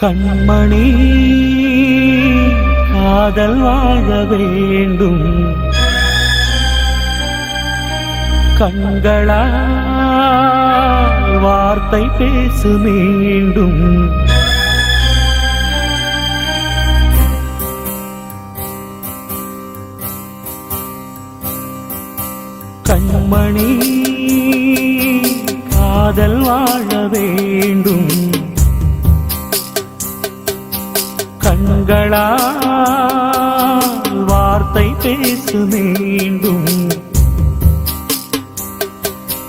கண்மணி காதல் வாழ வேண்டும். கண்களா வார்த்தை பேசு மீண்டும். கண்மணி காதல் வாழ வேண்டும். கண்களால் வார்த்தை பேசு மீண்டும்.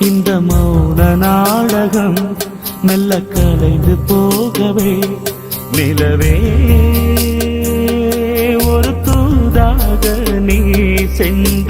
இந்த மௌன நாடகம் மெல்ல கலைந்து போகவே நிலவே. ஒரு தூதாக நீ சென்று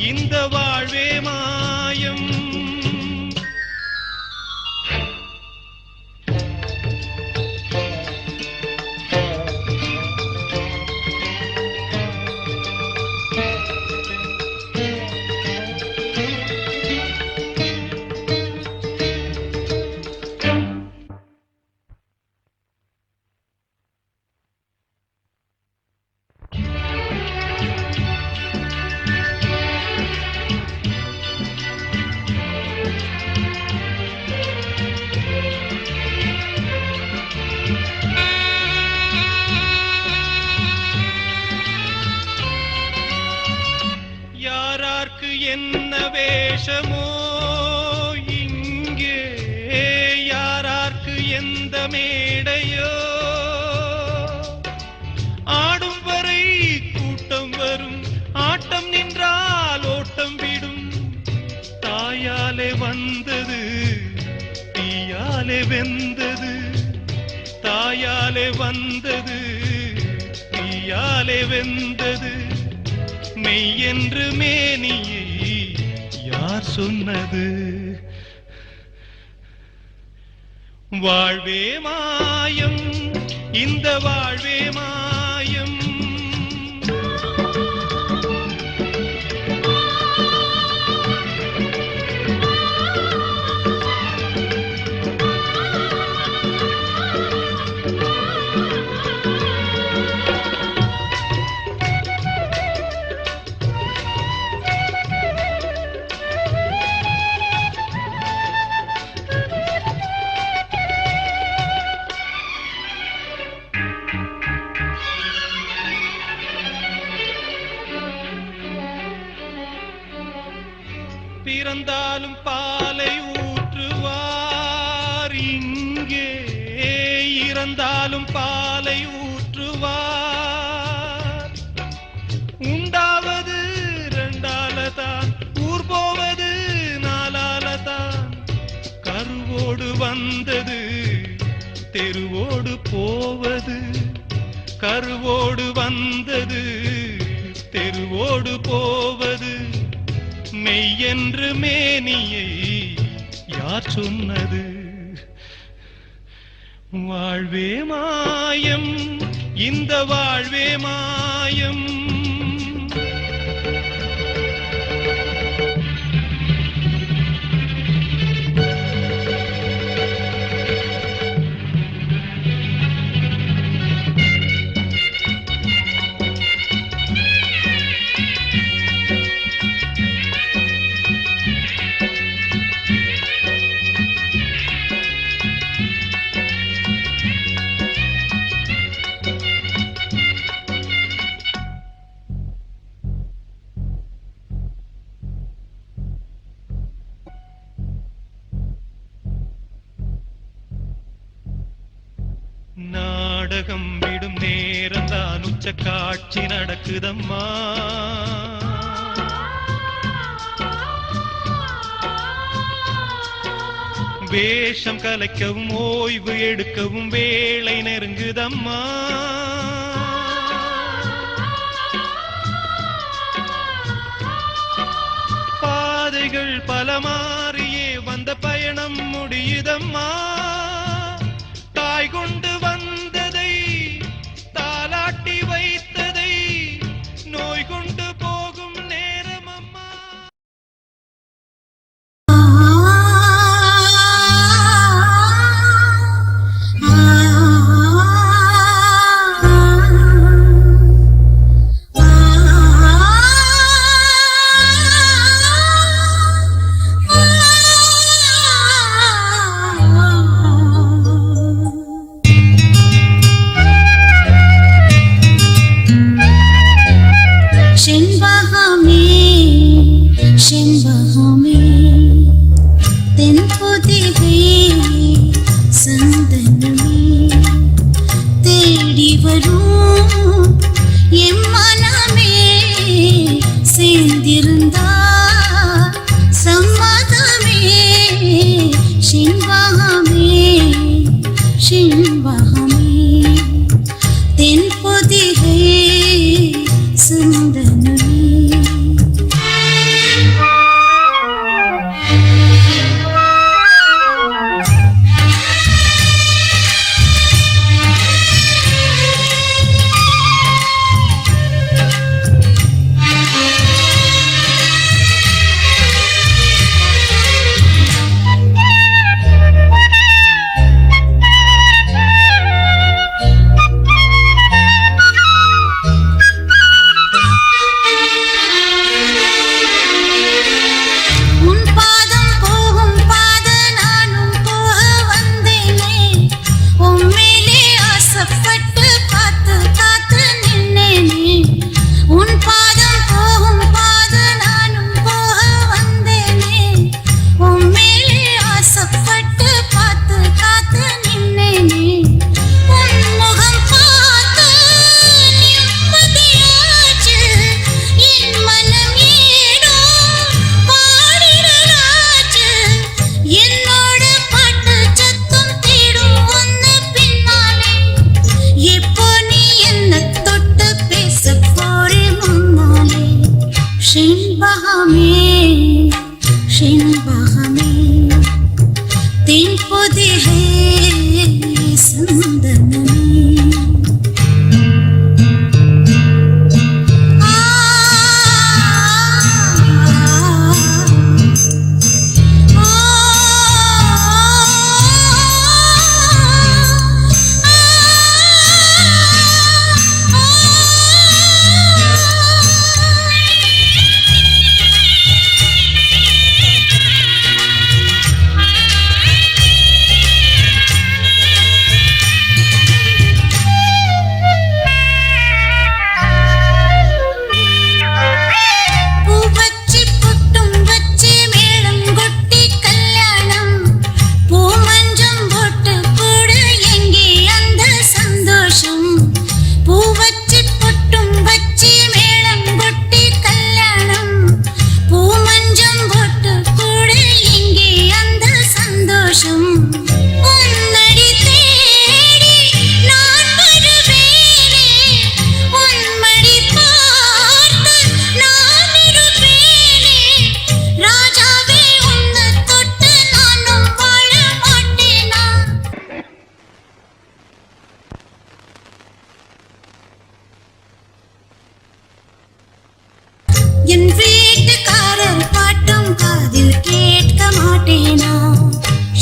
இந்த வாழ்வே மாயம். என்ன வேஷமோ இங்கே? யாரார்க்கு எந்த மேடையோ? ஆடும் வரை கூட்டம் வரும் ஆட்டம் நின்றால் ஓட்டம் விடும். தாயாலே வந்தது தீயாலே வெந்தது. தாயாலே வந்தது தீயாலே வெந்தது. மெய் என்று மேனியை சொன்னது. வாழ்வே மாயம். இந்த வாழ்வே மாயம். பிறந்தாலும் பாலை ஊற்றுவார். இங்கே இறந்தாலும் பாலை ஊற்றுவார். உண்டாவது ரெண்டால தான் ஊர் போவது நாலால தான் கருவோடு வந்தது தெருவோடு போவது. கருவோடு வந்தது தெருவோடு போவது. மெய்யென்று மேனியை யார் சொன்னது? வாழ்வே மாயம் இந்த வாழ்வே மாயம். நாடகம் விடும் நேரம் தான் உச்ச காட்சி நடக்குதம்மா. வேஷம் கலைக்கவும் ஓய்வு எடுக்கவும் வேலை நெருங்குதம்மா. பாதைகள் பல மாறியே வந்த பயணம் முடியுதம்மா. தாய் கொண்டு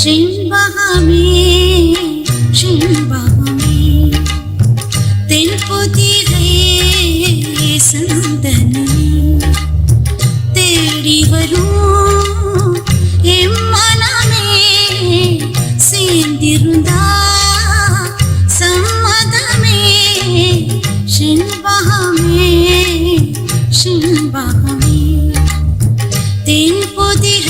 செண்பகமே செண்பகமே. தென்புதிரே சந்தனமே தேடி வரும் எம் மனமே சேர்ந்திருந்தா சம்மதமே. செண்பகமே செண்பகமே. தென்புதிரே